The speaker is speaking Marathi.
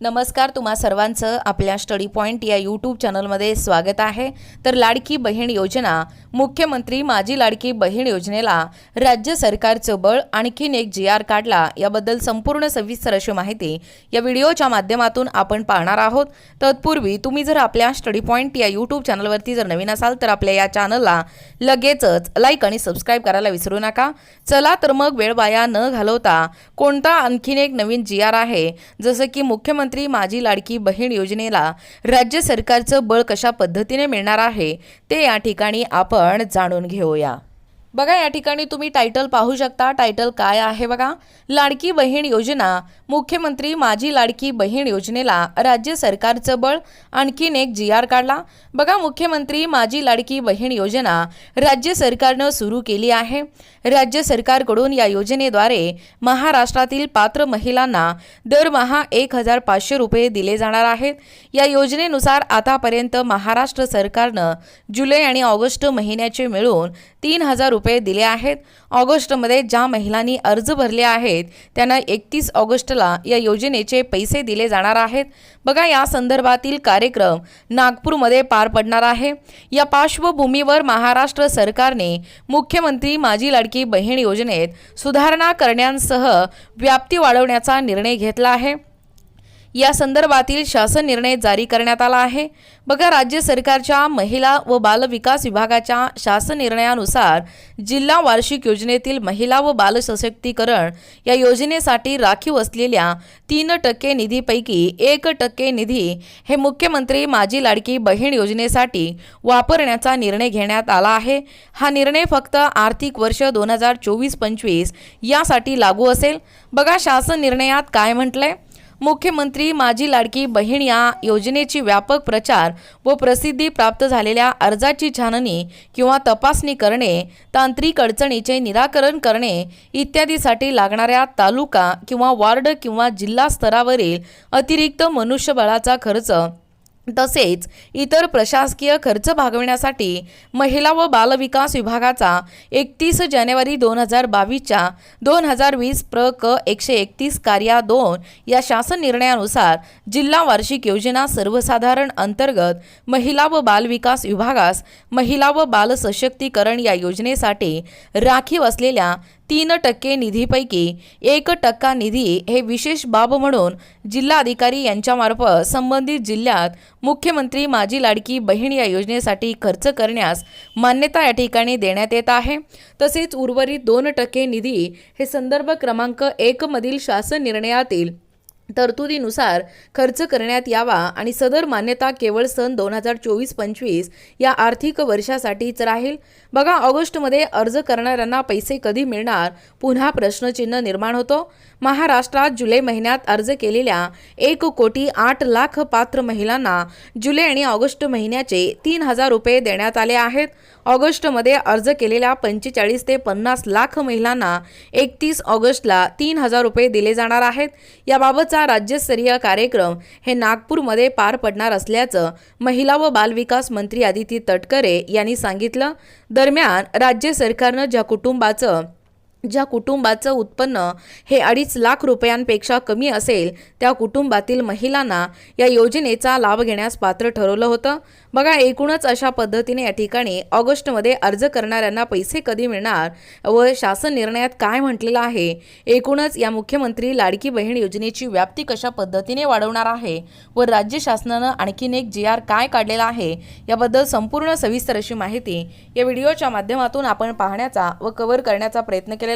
नमस्कार तुम्हा सर्वांचं आपल्या स्टडी पॉईंट या यूट्यूब चॅनलमध्ये स्वागत आहे. तर लाडकी बहीण योजना मुख्यमंत्री माझी लाडकी बहीण योजनेला राज्य सरकारचं बळ आणखीन एक जी आर काढला याबद्दल संपूर्ण सविस्तर अशी माहिती या व्हिडिओच्या माध्यमातून आपण पाहणार आहोत. तत्पूर्वी तुम्ही जर आपल्या स्टडी पॉईंट या यूट्यूब चॅनलवरती जर नवीन असाल तर आपल्या या चॅनलला लगेचच लाईक आणि सबस्क्राईब करायला विसरू नका. चला तर मग वेळ वाया न घालवता कोणता आणखीन एक नवीन जी आर आहे? जसं की मुख्यमंत्री माझी लाडकी बहीण योजनेला राज्य सरकारचं बळ कशा पद्धतीने मिळणार आहे ते या ठिकाणी आपण जाणून घेऊया. बघा या ठिकाणी तुम्ही टायटल पाहू शकता. टायटल काय आहे बघा? लाडकी बहीण योजना. मुख्यमंत्री माझी लाडकी बहीण योजनेला राज्य सरकारचं बळ आणखीन एक जी आर काढला. बघा मुख्यमंत्री माझी लाडकी बहीण योजना राज्य सरकारनं सुरू केली आहे. राज्य सरकारकडून या योजनेद्वारे महाराष्ट्रातील पात्र महिलांना दरमहा एक हजार पाचशे रुपये दिले जाणार आहेत. या योजनेनुसार आतापर्यंत महाराष्ट्र सरकारनं जुलै आणि ऑगस्ट महिन्याचे मिळून तीन हजार रुपये रुपये दिले आहेत. ऑगस्टमध्ये ज्या महिलांनी अर्ज भरले आहेत त्यांना एकतीस ऑगस्टला या योजनेचे पैसे दिले जाणार आहेत. बघा या संदर्भातील कार्यक्रम नागपूरमध्ये पार पडणार आहे. या पार्श्वभूमीवर महाराष्ट्र सरकारने मुख्यमंत्री माझी लाडकी बहीण योजनेत सुधारणा करण्यासह व्याप्ती वाढवण्याचा निर्णय घेतला आहे. या संदर्भातील शासन निर्णय जारी करण्यात आला आहे. बघा राज्य सरकारच्या महिला व बाल विकास विभागाच्या शासन निर्णयानुसार जिल्हा वार्षिक योजनेतील महिला व बाल सशक्तीकरण या योजनेसाठी राखीव असलेल्या तीन टक्के निधीपैकी एक टक्के निधी हे मुख्यमंत्री माझी लाडकी बहीण योजनेसाठी वापरण्याचा निर्णय घेण्यात आला आहे. हा निर्णय फक्त आर्थिक वर्ष दोन हजार चोवीस पंचवीस यासाठी लागू असेल. बघा शासन निर्णयात काय म्हटलंय? मुख्यमंत्री माझी लाडकी बहीण या योजनेची व्यापक प्रचार व प्रसिद्धी प्राप्त झालेल्या अर्जाची छाननी किंवा तपासणी करणे तांत्रिक अडचणीचे निराकरण करणे इत्यादीसाठी लागणाऱ्या तालुका किंवा वार्ड किंवा जिल्हा स्तरावरील अतिरिक्त मनुष्यबळाचा खर्च तसेच इतर प्रशासकीय खर्च भागविण्यासाठी महिला व बालविकास विभागाचा एकतीस जानेवारी दोन हजार बावीसच्या दोन हजार वीस प्र क एकशे एकतीस कार्या दोन या शासन निर्णयानुसार जिल्हा वार्षिक योजना सर्वसाधारण अंतर्गत महिला व बालविकास विभागास महिला व बाल सशक्तीकरण या योजनेसाठी राखीव असलेल्या तीन टक्के निधीपैकी एक टक्का निधी हे विशेष बाब म्हणून जिल्हाधिकारी यांच्यामार्फत संबंधित जिल्ह्यात मुख्यमंत्री माझी लाडकी बहीण या योजनेसाठी खर्च करण्यास मान्यता या ठिकाणी देण्यात येत आहे. तसेच उर्वरित दोन टक्के निधी हे संदर्भ क्रमांक एकमधील शासन निर्णयातील तरतुदीनुसार खर्च करण्यात यावा आणि सदर मान्यता केवळ सन दोन हजार चोवीस पंचवीस या आर्थिक वर्षासाठीच राहील. बघा ऑगस्टमध्ये अर्ज करणाऱ्यांना पैसे कधी मिळणार? पुन्हा प्रश्नचिन्ह निर्माण होतो. महाराष्ट्रात जुलै महिन्यात अर्ज केलेल्या एक कोटी आठ लाख पात्र महिलांना जुलै आणि ऑगस्ट महिन्याचे तीन हजार रुपये देण्यात आले आहेत. ऑगस्टमध्ये अर्ज केलेल्या पंचेचाळीस ते पन्नास लाख महिलांना एकतीस ऑगस्टला तीन हजार रुपये दिले जाणार आहेत. याबाबतचा राज्यस्तरीय कार्यक्रम हे नागपूरमध्ये पार पडणार असल्याचं महिला व बालविकास मंत्री आदिती तटकरे यांनी सांगितलं. दरम्यान राज्य सरकारनं ज्या कुटुंबाचं ज्या कुटुंबाचं उत्पन्न हे अडीच लाख रुपयांपेक्षा कमी असेल त्या कुटुंबातील महिलांना या योजनेचा लाभ घेण्यास पात्र ठरवलं होतं. बघा एकूणच अशा पद्धतीने या ठिकाणी ऑगस्टमध्ये अर्ज करणाऱ्यांना पैसे कधी मिळणार व शासन निर्णयात काय म्हटलेलं आहे? एकूणच या मुख्यमंत्री लाडकी बहीण योजनेची व्याप्ती कशा पद्धतीने वाढवणार आहे व राज्य शासनानं आणखीन एक जी आर काय काढलेला आहे याबद्दल संपूर्ण सविस्तर अशी माहिती या व्हिडिओच्या माध्यमातून आपण पाहण्याचा व कव्हर करण्याचा प्रयत्न केलेला